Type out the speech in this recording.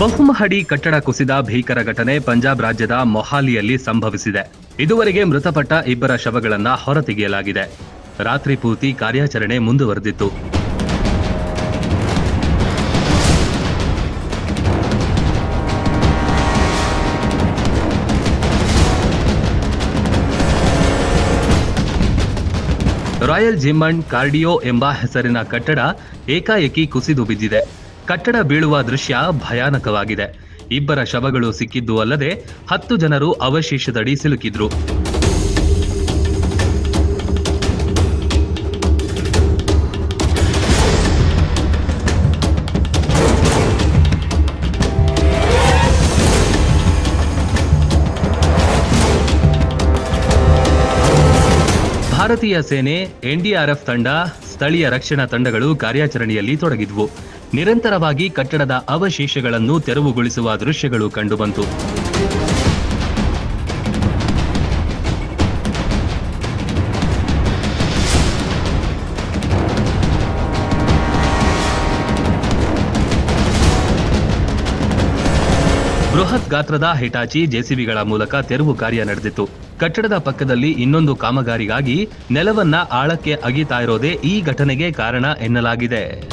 ಬಹುಮಹಡಿ ಕಟ್ಟಡ ಕುಸಿದ ಭೀಕರ ಘಟನೆ ಪಂಜಾಬ್ ರಾಜ್ಯದ ಮೊಹಾಲಿಯಲ್ಲಿ ಸಂಭವಿಸಿದೆ. ಇದುವರೆಗೆ ಮೃತಪಟ್ಟ ಇಬ್ಬರ ಶವಗಳನ್ನ ಹೊರತೆಗೆಯಲಾಗಿದೆ. ರಾತ್ರಿ ಪೂರ್ತಿ ಕಾರ್ಯಾಚರಣೆ ಮುಂದುವರೆದಿತ್ತು. ರಾಯಲ್ ಜಿಮ್ ಅಂಡ್ ಕಾರ್ಡಿಯೋ ಎಂಬ ಹೆಸರಿನ ಕಟ್ಟಡ ಏಕಾಏಕಿ ಕುಸಿದು ಬಿದ್ದಿದೆ. ಕಟ್ಟಡ ಬೀಳುವ ದೃಶ್ಯ ಭಯಾನಕವಾಗಿದೆ. ಇಬ್ಬರ ಶವಗಳು ಸಿಕ್ಕಿದ್ದು ಅಲ್ಲದೆ ಹತ್ತು ಜನರು ಅವಶೇಷದಡಿ ಸಿಲುಕಿದ್ರು. ಭಾರತೀಯ ಸೇನೆ ಎನ್ಡಿಆರ್ಎಫ್ ತಂಡ ಸ್ಥಳೀಯ ರಕ್ಷಣಾ ತಂಡಗಳು ಕಾರ್ಯಾಚರಣೆಯಲ್ಲಿ ತೊಡಗಿದ್ವು. ನಿರಂತರವಾಗಿ ಕಟ್ಟಡದ ಅವಶೇಷಗಳನ್ನು ತೆರವುಗೊಳಿಸುವ ದೃಶ್ಯಗಳು ಕಂಡುಬಂತು. ಬೃಹತ್ ಗಾತ್ರದ ಹಿಟಾಚಿ ಜೆಸಿಬಿಗಳ ಮೂಲಕ ತೆರವು ಕಾರ್ಯ ನಡೆದಿತ್ತು. ಕಟ್ಟಡದ ಪಕ್ಕದಲ್ಲಿ ಇನ್ನೊಂದು ಕಾಮಗಾರಿಗಾಗಿ ನೆಲವನ್ನ ಆಳಕ್ಕೆ ಅಗಿತಾ ಇರೋದೇ ಈ ಘಟನೆಗೆ ಕಾರಣ ಎನ್ನಲಾಗಿದೆ.